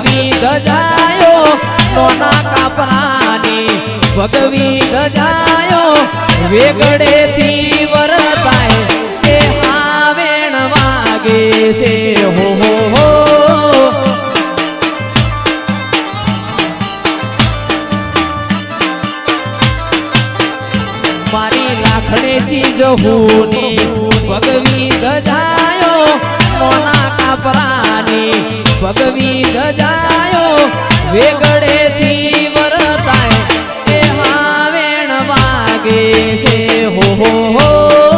ગજાયો નોના કાપરાની ભગવી ગજાયો વેગડેથી વરતાય એ હાવેણ વાગે છે. હો હો હો. મારી લાખડે ચીજ હું ભગવી ભગવી ગજાયો વેગડેથી વરતાય એ હાવેણ વાગે છે. હો હો હો.